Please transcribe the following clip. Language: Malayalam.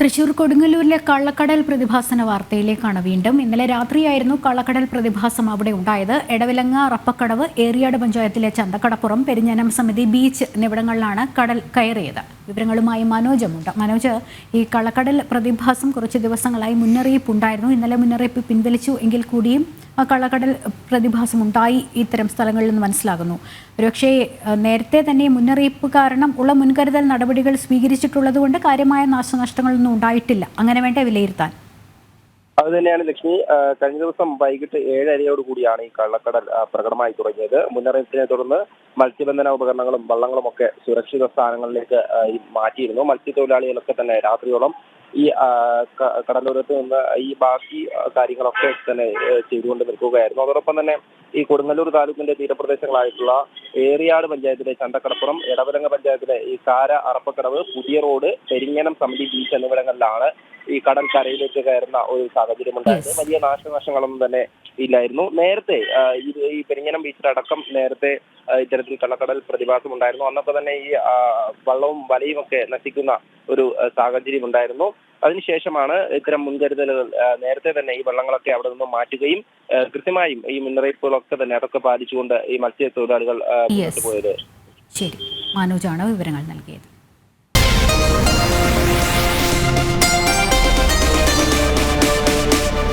തൃശൂർ കൊടുങ്ങല്ലൂരിലെ കള്ളക്കടൽ പ്രതിഭാസന വാർത്തയിലേക്കാണ് വീണ്ടും. ഇന്നലെ രാത്രിയായിരുന്നു കള്ളക്കടൽ പ്രതിഭാസം അവിടെ ഉണ്ടായത്. എടവിലങ്ങ റപ്പക്കടവ് ഏറിയാട് പഞ്ചായത്തിലെ ചന്തക്കടപ്പുറം പെരിഞ്ഞനം സമിതി ബീച്ച് എന്നിവിടങ്ങളിലാണ് കടൽ കയറിയത്. വിവരങ്ങളുമായി മനോജമുണ്ട് മനോജ് ഈ കള്ളക്കടൽ പ്രതിഭാസം കുറച്ച് ദിവസങ്ങളായി മുന്നറിയിപ്പ് ഉണ്ടായിരുന്നു ഇന്നലെ മുന്നറിയിപ്പ് പിൻവലിച്ചു എങ്കിൽ കൂടിയും കള്ളക്കടൽ പ്രതിഭാസം ഉണ്ടായി ഇത്തരം സ്ഥലങ്ങളിൽ നിന്ന് മനസ്സിലാകുന്നു. ഒരുപക്ഷെ നേരത്തെ തന്നെ മുന്നറിയിപ്പ് കാരണം ഉള്ള മുൻകരുതൽ നടപടികൾ സ്വീകരിച്ചിട്ടുള്ളത് കൊണ്ട് കാര്യമായ നാശനഷ്ടങ്ങളൊന്നും ഉണ്ടായിട്ടില്ല. അങ്ങനെ വേണ്ട വിലയിരുത്താൻ? അത് തന്നെയാണ് ലക്ഷ്മി. കഴിഞ്ഞ ദിവസം വൈകിട്ട് ഏഴരയോട് കൂടിയാണ് ഈ കള്ളക്കടൽ പ്രകടമായി തുടങ്ങിയത്. മുന്നറിയിപ്പിനെ തുടർന്ന് മത്സ്യബന്ധന ഉപകരണങ്ങളും വള്ളങ്ങളും ഒക്കെ സുരക്ഷിത സ്ഥാനങ്ങളിലേക്ക് മാറ്റിയിരുന്നു. മത്സ്യത്തൊഴിലാളികളൊക്കെ തന്നെ രാത്രിയോളം ഈ കടലോരത്ത് നിന്ന് ഈ ബാക്കി കാര്യങ്ങളൊക്കെ തന്നെ ചെയ്തുകൊണ്ട് നിൽക്കുകയായിരുന്നു. അതോടൊപ്പം തന്നെ ഈ കൊടുങ്ങല്ലൂർ താലൂക്കിന്റെ തീരപ്രദേശങ്ങളായിട്ടുള്ള ഏറിയാട് പഞ്ചായത്തിലെ ചന്തക്കടപ്പുറം എടവരങ്ങ പഞ്ചായത്തിലെ ഈ കാര അറപ്പക്കടവ് പുതിയ റോഡ് പെരിങ്ങനം സമിതി ബീച്ച് എന്നിവിടങ്ങളിലാണ് ഈ കടൽ കരയിലേക്ക് കയറുന്ന ഒരു സാഹചര്യം ഉണ്ടായത് വലിയ നാശനഷ്ടങ്ങളൊന്നും തന്നെ ഇല്ലായിരുന്നു. നേരത്തെ ഈ പെരിങ്ങനം ബീച്ചിലടക്കം നേരത്തെ ഇത്തരത്തിൽ കള്ളക്കടൽ പ്രതിഭാസം ഉണ്ടായിരുന്നു. അന്നൊക്കെ തന്നെ ഈ വള്ളവും വലയും ഒക്കെ നശിക്കുന്ന ഒരു സാഹചര്യം ഉണ്ടായിരുന്നു. അതിനുശേഷമാണ് ഇത്തരം മുൻകരുതലുകൾ നേരത്തെ തന്നെ ഈ വള്ളങ്ങളൊക്കെ അവിടെ നിന്ന് മാറ്റുകയും കൃത്യമായും ഈ മുന്നറിയിപ്പുകളൊക്കെ തന്നെ അതൊക്കെ പാലിച്ചുകൊണ്ട് ഈ മത്സ്യത്തൊഴിലാളികൾ പോയത്. ശരി. മനോജാണ് വിവരങ്ങൾ നൽകിയത്.